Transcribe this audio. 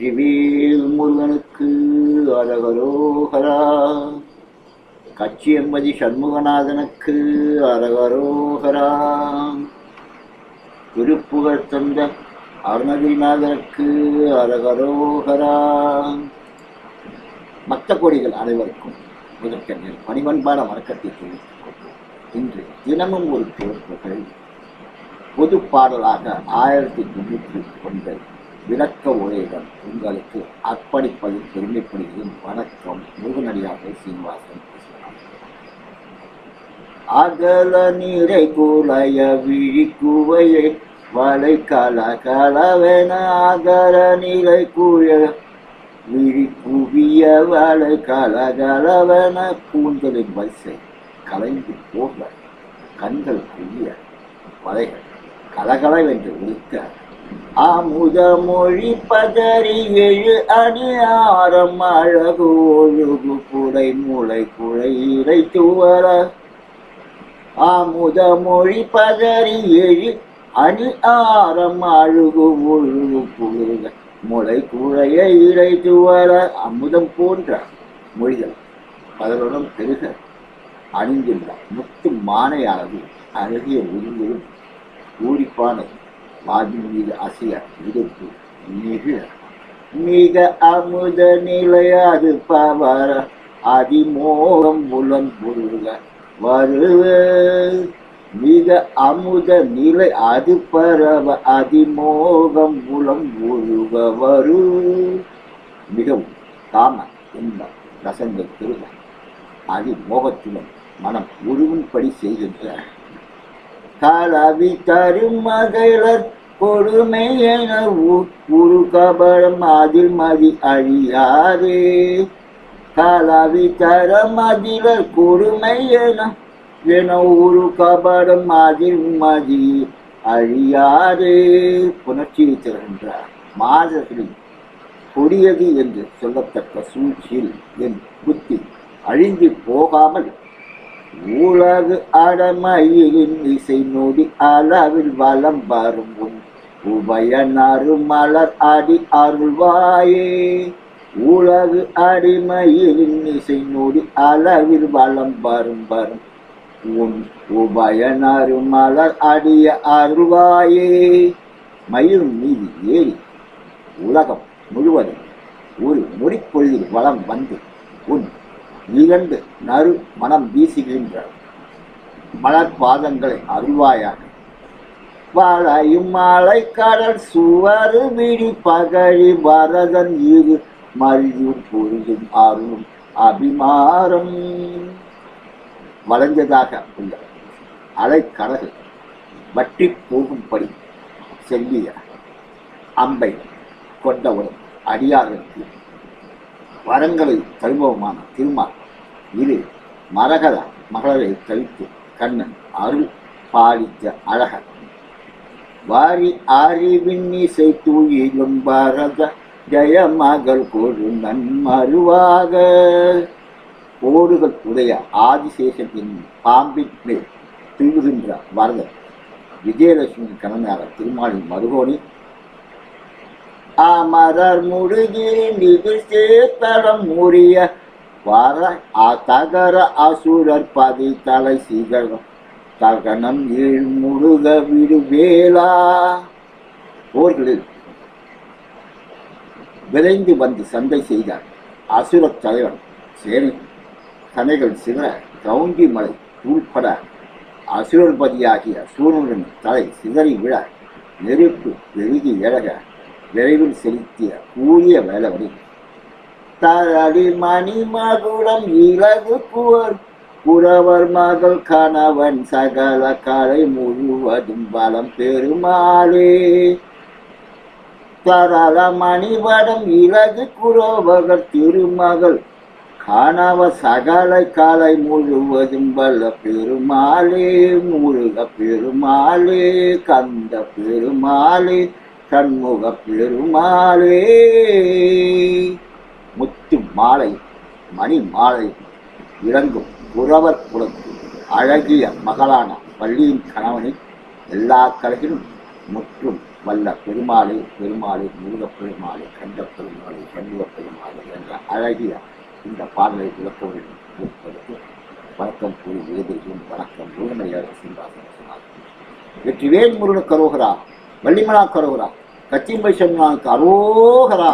வெற்றிவேல் முருகனுக்கு அரகரோகரா. கச்சியம்மதி சண்முகநாதனுக்கு அரகரோகரா. திருப்புகழ் தந்த அருணகிரிநாதனுக்கு அரகரோகரா. மத்த கொடிகள் அனைவருக்கும் முதற்கண்ணில் பணிவன்பான வணக்கத்தை தெரிவித்துக் இன்று தினமும் ஒரு திருப்புகள் பொது பாடலாக ஆயிரத்தி தொண்ணூற்றி ஒன்பது விளக்க உரையுடன் உங்களுக்கு அர்ப்பணிப்பதில் பெருமைப்படுகிறேன் வணக்கம். முருகனடியாக சீனிவாசன் அகல நீரை குலைய விழி குவையை வலை கல கலவென அகல நீரை குழ விழி குவிய வலை கலகலவென கூந்தலின் வரிசை கலைந்து போக கண்கள் குவிய வலைகள் கலகலவென்று ஒழிக்க அமுத மொழி பதறி எழு அணி ஆரம் அழகு ஒழுகு குடை முளை குழை இறை துவர. அமுத மொழி பதறி எழு அணி ஆரம் அழுகு ஒழுகு குழுக முளை குழைய இறை துவர. அமுதம் போன்ற மொழிகள் பதருடன் பெருக அணிந்துள்ள முத்து மானையானது அழகிய உருவிலும் ஊடிப்பானை வாதின் மீது அசைய இருப்பு மிக மிக அமுத நிலையாது பவர அதிமோகம் புலன் புருக வருவ மிக அமுத நிலை அது பரவ அதிமோகம் புலம் உருக வரு. மிகவும் காம இன்பம் ரசங்கள் திருக அதிமோகத்திலும் மனம் உருவும்படி செய்கின்ற. கலவி தரும் கொடுமை என உரு கபடம் அதில் மதி அழியாதே. கலவி தர மதிலர் கொடுமை என என ஒரு கபடம் அதில் மதி அழியாதே. புணர்ச்சி தருகின்றார் மாதர்களின் கொடியது என்று சொல்லத்தக்க சூழ்ச்சியில் என் புத்தி அழிந்து போகாமல் ஊழகு அடமையிலின் இசை நொடி அளவில் வலம் வரும் உபயனாறு மலர் அடி அருள்வாயே. உலகு அடிமையின் இசை நொடி அளவில் வளம் வரும் வரும். உன் உபயனாறு மலர் அடிய அருள்வாயே. மயிலும் மீது ஏறி உலகம் முழுவதும் ஒரு நொடிப்பொழுதில் வளம் வந்து உன் இரண்டு நறு மனம் வீசுகின்ற மலர் பாதங்களை அருள்வாயாக. வளையும் மலை கடல் சுவரு விடி பகழி வரதன் இரு மழியும் பொழுதும் அருளும் அபிமாரம் வளைஞ்சதாக உள்ள அலைக்கடல் வட்டி போகும்படி செல்லிய அம்பை கொண்டவரும் அடியார்களுக்கு வரங்களை தருபவமான திருமால் இரு மரகத மகளரை தவித்து கண்ணன் அருள் பாலித்த அழகர். வாரி அறிவின் இசை தூயிலும் பரத ஜெய மகள் கொடு நன்மருவாக ஓடுகள் உடைய ஆதிசேஷத்தின் பாம்பின் மேல் தூங்குகின்ற வரதன் விஜயலட்சுமி கணனாக திருமாலின் மருகோணி அமரர் முடுகிரி நிதி சேத்தடம் முறிய வர தகர அசுரர் பதி தலை சீகரம். தகனம் ஏழ் முழுக விடுவேளா போர்களில் விரைந்து வந்து சண்டை செய்தார் அசுரத் தலைவன். சேனை கனைகள் சிதற கவுங்கி மலை உள்பட அசுரபதியாகிய சூரனின் தலை சிதறி விழ நெருப்பு பெருகி எழக விரைவில் செலுத்திய கூறிய வேலவனின் தரடி மணி மகுடம் இலகு புவர் புறவர் மகள் கணவன் சகல கலை முழுவதும் பலம் பெருமாளே முத்தரள மணிவடம் இலகு குரோபகர் திருமகள் கணவ சகல கலை முழுவதும் வல்ல பெருமாளே முருக பெருமாளே கந்த பெருமாளே கண்முக பெருமாளே முத்து மாலை மணி மாலை இறங்கும். புறவர் குலத்து அழகிய மகளான பள்ளியின் கணவனை எல்லா கலையிலும் மற்றும் வல்ல பெருமாளை பெருமாளை முருகப் பெருமாளை கண்ட பெருமாளை சண்முக பெருமாளை என்ற அழகிய இந்த பாடலை விளக்க வேண்டும் வணக்கம் கூறி வேதையும் வணக்கம். முருகனையார் சீனிவாசன் சொன்னார். வெற்றிவேல் முருகன் கரோகரா வள்ளிமலா கரோகரா கச்சிம்பை சம்னாக்கு அரோகரா.